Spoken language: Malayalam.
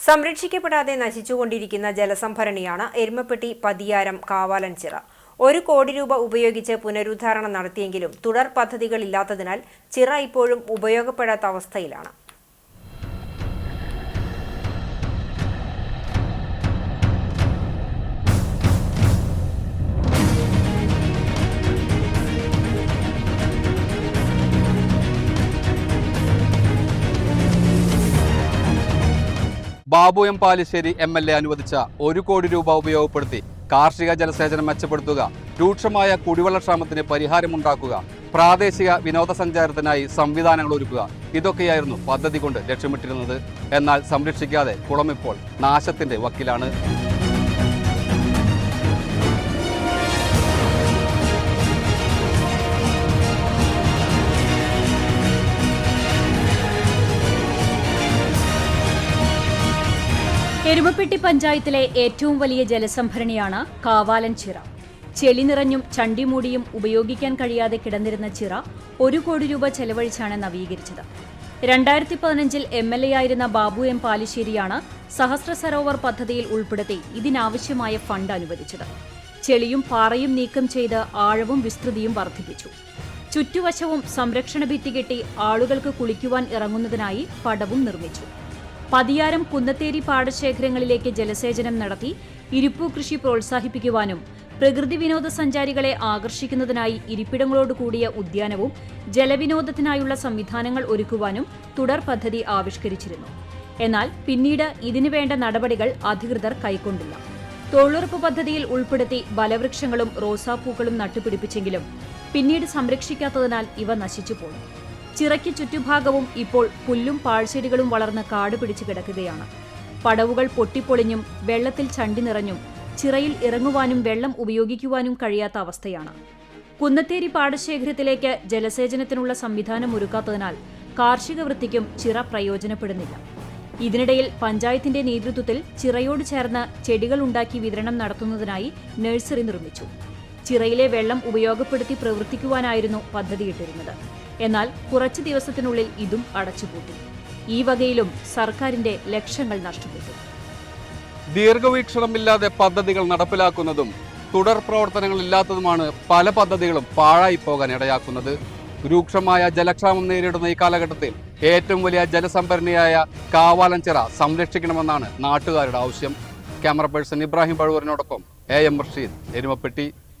സംരക്ഷിക്കപ്പെടാതെ നശിച്ചുകൊണ്ടിരിക്കുന്ന ജലസംഭരണിയാണ് എരുമപ്പെട്ടി പതിയാരം കാവാലൻചിറ ഒരു കോടി രൂപ ഉപയോഗിച്ച് പുനരുദ്ധാരണം നടത്തിയെങ്കിലും തുടർ പദ്ധതികളില്ലാത്തതിനാൽ ചിറ ഇപ്പോഴും ഉപയോഗപ്പെടാത്ത അവസ്ഥയിലാണ്. Babu M Palissery M L A അനുവദിച്ച ഒരു കോടി രൂപ ഉപയോഗപ്പെടുത്തി കാർഷിക ജലസേചനം മെച്ചപ്പെടുത്തുക രൂക്ഷമായ കുടിവെള്ളക്ഷാമത്തിന് പരിഹാരമുണ്ടാക്കുക പ്രാദേശിക വിനോദസഞ്ചാരത്തിനായി സംവിധാനങ്ങൾ ഒരുക്കുക. ഇതൊക്കെയായിരുന്നു പദ്ധതി കൊണ്ട് ലക്ഷ്യമിട്ടിരുന്നത്. എന്നാൽ സംരക്ഷിക്കാതെ കുളമിപ്പോൾ നാശത്തിന്റെ വക്കിലാണ്. എരുമപ്പെട്ടി പഞ്ചായത്തിലെ ഏറ്റവും വലിയ ജലസംഭരണിയാണ് കാവാലൻ ചിറ. ചെളി നിറഞ്ഞും ചണ്ടിമൂടിയും ഉപയോഗിക്കാൻ കഴിയാതെ കിടന്നിരുന്ന ചിറ ഒരു കോടി രൂപ ചെലവഴിച്ചാണ് നവീകരിച്ചത്. രണ്ടായിരത്തി പതിനഞ്ചിൽ എം എൽ എ ആയിരുന്ന ബാബു എം പാലിശ്ശേരിയാണ് സഹസ്ര സരോവർ പദ്ധതിയിൽ ഉൾപ്പെടുത്തി ഇതിനാവശ്യമായ ഫണ്ട് അനുവദിച്ചത്. ചെളിയും പാറയും നീക്കം ചെയ്ത് ആഴവും വിസ്തൃതിയും വർദ്ധിപ്പിച്ചു. ചുറ്റുവശവും സംരക്ഷണ ഭിത്തി കെട്ടി ആളുകൾക്ക് കുളിക്കുവാൻ ഇറങ്ങുന്നതിനായി പടവും നിർമ്മിച്ചു. പതിയാരം കുന്നത്തേരി പാടശേഖരങ്ങളിലേക്ക് ജലസേചനം നടത്തി ഇരിപ്പു കൃഷി പ്രോത്സാഹിപ്പിക്കുവാനും പ്രകൃതി വിനോദസഞ്ചാരികളെ ആകർഷിക്കുന്നതിനായി ഇരിപ്പിടങ്ങളോട് കൂടിയ ഉദ്യാനവും ജലവിനോദത്തിനായുള്ള സംവിധാനങ്ങൾ ഒരുക്കുവാനും തുടർ പദ്ധതി ആവിഷ്കരിച്ചിരുന്നു. എന്നാൽ പിന്നീട് ഇതിനു വേണ്ട നടപടികൾ അധികൃതർ കൈക്കൊണ്ടില്ല. തൊഴിലുറപ്പ് പദ്ധതിയിൽ ഉൾപ്പെടുത്തി ബലവൃക്ഷങ്ങളും റോസാപ്പൂക്കളും നട്ടുപിടിപ്പിച്ചെങ്കിലും പിന്നീട് സംരക്ഷിക്കാത്തതിനാൽ ഇവ നശിച്ചുപോയി. ചിറയ്ക്ക് ചുറ്റുഭാഗവും ഇപ്പോൾ പുല്ലും പാഴ്ചെടികളും വളർന്ന് കാട് പിടിച്ചു കിടക്കുകയാണ്. പടവുകൾ പൊട്ടിപ്പൊളിഞ്ഞും വെള്ളത്തിൽ ചണ്ടി നിറഞ്ഞും ചിറയിൽ ഇറങ്ങുവാനും വെള്ളം ഉപയോഗിക്കുവാനും കഴിയാത്ത അവസ്ഥയാണ്. കുന്നത്തേരി പാടശേഖരത്തിലേക്ക് ജലസേചനത്തിനുള്ള സംവിധാനം ഒരുക്കാത്തതിനാൽ കാർഷിക വൃത്തിക്കും ചിറ പ്രയോജനപ്പെടുന്നില്ല. ഇതിനിടയിൽ പഞ്ചായത്തിന്റെ നേതൃത്വത്തിൽ ചിറയോട് ചേർന്ന് ചെടികൾ ഉണ്ടാക്കി വിതരണം നടത്തുന്നതിനായി നഴ്സറി നിർമ്മിച്ചു. ചിറയിലെ വെള്ളം ഉപയോഗപ്പെടുത്തി പ്രവർത്തിക്കുവാനായിരുന്നു പദ്ധതിയിട്ടിരുന്നത്. എന്നാൽ കുറച്ചു ദിവസത്തിനുള്ളിൽ ഇതും അടച്ചുപൂട്ടി. ഈ വകയിലും സർക്കാരിന്റെ ലക്ഷങ്ങൾ നഷ്ടപ്പെട്ടു. ദീർഘവീക്ഷണമില്ലാതെ പദ്ധതികൾ നടപ്പിലാക്കുന്നതും തുടർ പ്രവർത്തനങ്ങൾ ഇല്ലാത്തതുമാണ് പല പദ്ധതികളും പാഴായി പോകാൻ ഇടയാക്കുന്നത്. രൂക്ഷമായ ജലക്ഷാമം നേരിടുന്ന ഈ കാലഘട്ടത്തിൽ ഏറ്റവും വലിയ ജലസംഭരണിയായ കാവാലഞ്ചിറ സംരക്ഷിക്കണമെന്നാണ് നാട്ടുകാരുടെ ആവശ്യം. ക്യാമറ പേഴ്സൺ ഇബ്രാഹിം പഴുവൂരിനോടൊപ്പം എ എം റഷീദ് എരുമപ്പെട്ടി.